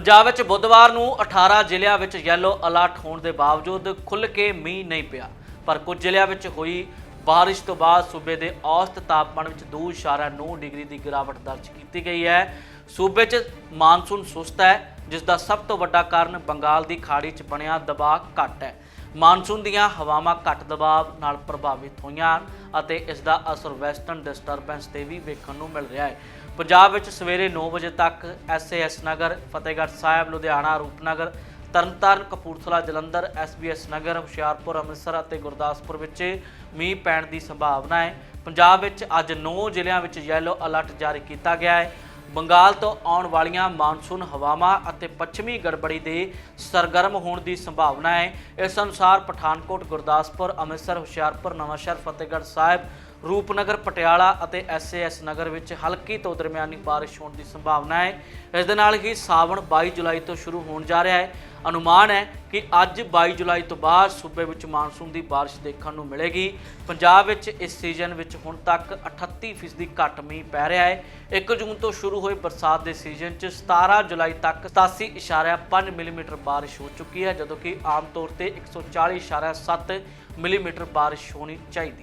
ਪੰਜਾਬ ਵਿੱਚ ਬੁੱਧਵਾਰ ਨੂੰ 18 ਜ਼ਿਲ੍ਹਿਆਂ ਵਿੱਚ ਯੈਲੋ ਅਲਰਟ ਹੋਣ ਦੇ ਬਾਵਜੂਦ ਖੁੱਲ੍ਹ ਕੇ ਮੀਂਹ ਨਹੀਂ ਪਿਆ। ਪਰ ਕੁਝ ਜ਼ਿਲ੍ਹਿਆਂ ਵਿੱਚ ਹੋਈ ਬਾਰਿਸ਼ ਤੋਂ ਬਾਅਦ ਸੂਬੇ ਦੇ ਔਸਤ ਤਾਪਮਾਨ ਵਿੱਚ 2.9 ਡਿਗਰੀ ਦੀ ਗਿਰਾਵਟ ਦਰਜ ਕੀਤੀ ਗਈ ਹੈ। ਸੂਬੇ 'ਚ ਮਾਨਸੂਨ ਸੁਸਤ ਹੈ ਜਿਸ ਦਾ ਸਭ ਤੋਂ ਵੱਡਾ ਕਾਰਨ ਬੰਗਾਲ ਦੀ ਖਾੜੀ 'ਚ ਬਣਿਆ ਦਬਾਅ ਘੱਟ ਹੈ। ਮਾਨਸੂਨ ਦੀਆਂ ਹਵਾਵਾਂ ਘੱਟ ਦਬਾਅ ਨਾਲ ਪ੍ਰਭਾਵਿਤ ਹੋਈਆਂ ਹਨ ਅਤੇ ਇਸ ਦਾ ਅਸਰ ਵੈਸਟਰਨ ਡਿਸਟਰਬੈਂਸ ਤੇ ਵੀ ਵੇਖਣ ਨੂੰ ਮਿਲ ਰਿਹਾ ਹੈ। ਪੰਜਾਬ ਵਿੱਚ ਸਵੇਰੇ 9 ਵਜੇ ਤੱਕ ਐਸਏਐਸ ਨਗਰ, ਫਤਿਹਗੜ੍ਹ ਸਾਹਿਬ, ਲੁਧਿਆਣਾ, ਰੂਪਨਗਰ, ਤਰਨਤਾਰਨ, ਕਪੂਰਥਲਾ, ਜਲੰਧਰ ਐਸਬੀਐਸ ਨਗਰ, ਹੁਸ਼ਿਆਰਪੁਰ, ਅੰਮ੍ਰਿਤਸਰ ਅਤੇ ਗੁਰਦਾਸਪੁਰ ਵਿੱਚ ਮੀਂਹ ਪੈਣ ਦੀ ਸੰਭਾਵਨਾ ਹੈ। ਪੰਜਾਬ ਵਿੱਚ ਅੱਜ 9 ਜ਼ਿਲ੍ਹਿਆਂ ਵਿੱਚ ਯੈਲੋ ਅਲਰਟ ਜਾਰੀ ਕੀਤਾ ਗਿਆ ਹੈ। ਬੰਗਾਲ ਤੋਂ ਆਉਣ ਵਾਲੀਆਂ ਮਾਨਸੂਨ ਹਵਾਵਾਂ ਅਤੇ ਪੱਛਮੀ ਗੜਬੜੀ ਦੇ ਸਰਗਰਮ ਹੋਣ ਦੀ ਸੰਭਾਵਨਾ ਹੈ। ਇਸ ਅਨੁਸਾਰ ਪਠਾਨਕੋਟ, ਗੁਰਦਾਸਪੁਰ, ਅੰਮ੍ਰਿਤਸਰ, ਹੁਸ਼ਿਆਰਪੁਰ, ਨਵਾਂਸ਼ਹਿਰ, ਫਤਿਹਗੜ੍ਹ ਸਾਹਿਬ, ਰੂਪਨਗਰ, ਪਟਿਆਲਾ ਅਤੇ ਐਸਏਐਸ ਨਗਰ ਵਿੱਚ ਹਲਕੀ ਤੋਂ ਦਰਮਿਆਨੀ ਬਾਰਿਸ਼ ਹੋਣ ਦੀ ਸੰਭਾਵਨਾ ਹੈ। ਇਸ ਦੇ ਨਾਲ ਹੀ ਸਾਵਣ 22 ਜੁਲਾਈ ਤੋਂ ਸ਼ੁਰੂ ਹੋਣ ਜਾ ਰਿਹਾ ਹੈ। ਅਨੁਮਾਨ ਹੈ ਕਿ ਅੱਜ 22 ਜੁਲਾਈ ਤੋਂ ਬਾਅਦ ਸੂਬੇ ਵਿੱਚ ਮਾਨਸੂਨ ਦੀ ਬਾਰਿਸ਼ ਦੇਖਣ ਨੂੰ ਮਿਲੇਗੀ। ਪੰਜਾਬ ਵਿੱਚ ਇਸ ਸੀਜ਼ਨ ਵਿੱਚ ਹੁਣ ਤੱਕ 38% ਘੱਟ ਮੀਂਹ ਪੈ ਰਿਹਾ ਹੈ। 1 ਜੂਨ ਤੋਂ ਸ਼ੁਰੂ ਹੋਏ ਬਰਸਾਤ ਦੇ ਸੀਜ਼ਨ 'ਚ 17 ਜੁਲਾਈ ਤੱਕ 87.5 ਮਿਲੀਮੀਟਰ ਬਾਰਿਸ਼ ਹੋ ਚੁੱਕੀ ਹੈ, ਜਦੋਂ ਕਿ ਆਮ ਤੌਰ ਤੇ 140.7 ਮਿਲੀਮੀਟਰ ਬਾਰਿਸ਼ ਹੋਣੀ ਚਾਹੀਦੀ